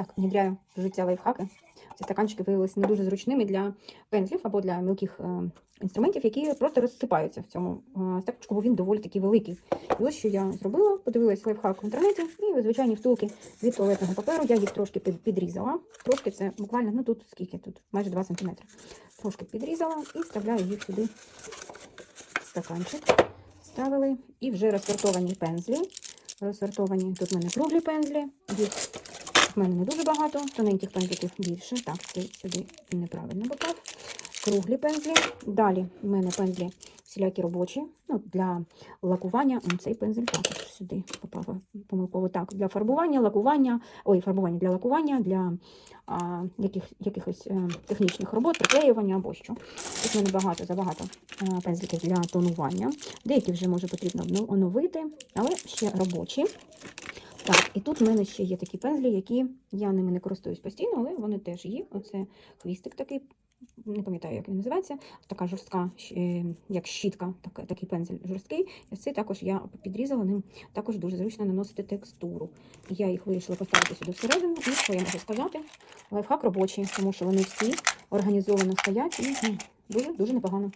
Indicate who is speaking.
Speaker 1: Так, внедряю в життя лайфхаки. Ці стаканчики виявилися не дуже зручними для пензлів або для мілких е, інструментів, які просто розсипаються в цьому е, стаканчику, бо він доволі такий великий. І ось що я зробила, подивилась лайфхак в інтернеті, і звичайні втулки від туалетного паперу. Я їх трошки підрізала. Трошки це буквально, ну тут скільки тут, майже 2 см. Трошки підрізала і вставляю їх сюди в стаканчик. Ставили і вже розсортовані пензлі. Розсортовані тут в мене круглі пензлі. Їх в мене не дуже багато, тоненьких пензликів більше. Так, це сюди неправильно попав. Круглі пензлі. Далі в мене пензлі всілякі робочі. Ну, для лакування. Цей пензель також сюди попав помилково. Так, для фарбування, лакування, ой, фарбування для лакування, для а, яких, якихось е, технічних робот, приклеювання або що. Тут в мене багато, забагато е, пензликів для тонування. Деякі вже може потрібно оновити, але ще робочі. Так, і тут в мене ще є такі пензлі, які я ними не користуюсь постійно, але вони теж є. Оце хвістик такий, не пам'ятаю, як він називається. Така жорстка, як щітка, така, такий пензель жорсткий. І цей також я підрізала ним, також дуже зручно наносити текстуру. Я їх вирішила поставити сюди всередину. І що я можу сказати? Лайфхак робочий, тому що вони всі організовано стоять і ну, дуже дуже непогано.